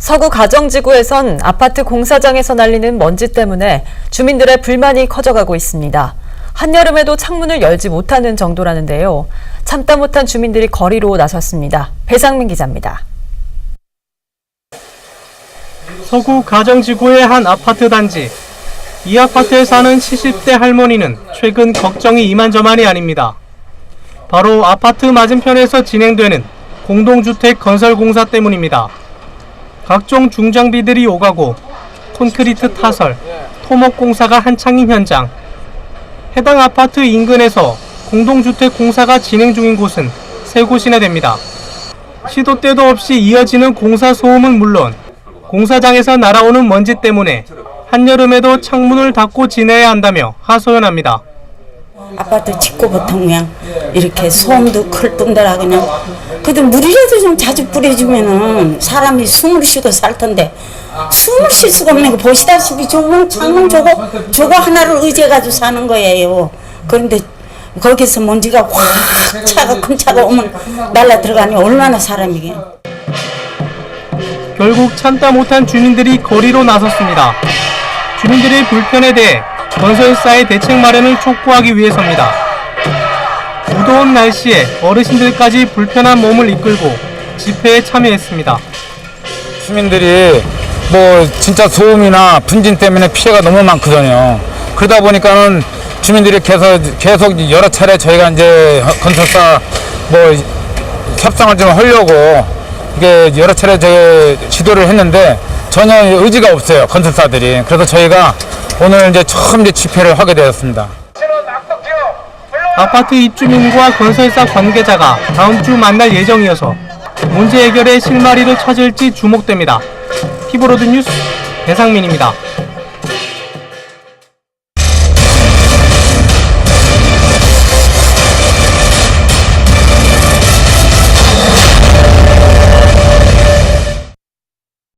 서구 가정지구에선 아파트 공사장에서 날리는 먼지 때문에 주민들의 불만이 커져가고 있습니다. 한여름에도 창문을 열지 못하는 정도라는데요. 참다 못한 주민들이 거리로 나섰습니다. 배상민 기자입니다. 서구 가정지구의 한 아파트 단지. 이 아파트에 사는 70대 할머니는 최근 걱정이 이만저만이 아닙니다. 바로 아파트 맞은편에서 진행되는 공동주택 건설 공사 때문입니다. 각종 중장비들이 오가고 콘크리트 타설, 토목 공사가 한창인 현장. 해당 아파트 인근에서 공동주택 공사가 진행 중인 곳은 세 곳이나 됩니다. 시도 때도 없이 이어지는 공사 소음은 물론 공사장에서 날아오는 먼지 때문에 한여름에도 창문을 닫고 지내야 한다며 하소연합니다. 아파트 짓고부터 그냥 이렇게 소음도 클뿐더라 그냥 그래도 물이라도 좀 자주 뿌려주면은 사람이 숨을 쉬고 살 텐데 숨을 쉴 수가 없는 거 보시다시피 저거 창문 저거 저거 하나를 의지해가지고 사는 거예요 그런데 거기서 먼지가 확 차가 큰 차가 오면 날라 들어가니 얼마나 사람이게 결국 참다 못한 주민들이 거리로 나섰습니다. 주민들의 불편에 대해 건설사의 대책 마련을 촉구하기 위해서입니다. 무더운 날씨에 어르신들까지 불편한 몸을 이끌고 집회에 참여했습니다. 시민들이 뭐 진짜 소음이나 분진 때문에 피해가 너무 많거든요. 그러다 보니까는 주민들이 계속 계속 여러 차례 저희가 이제 건설사 뭐 협상을 좀 하려고 이게 여러 차례 저 지도를 했는데 전혀 의지가 없어요 건설사들이. 그래서 저희가 오늘 이제 처음 이제 집회를 하게 되었습니다. 아파트 입주민과 건설사 관계자가 다음 주 만날 예정이어서 문제 해결의 실마리를 찾을지 주목됩니다. 티브로드 뉴스 배상민입니다.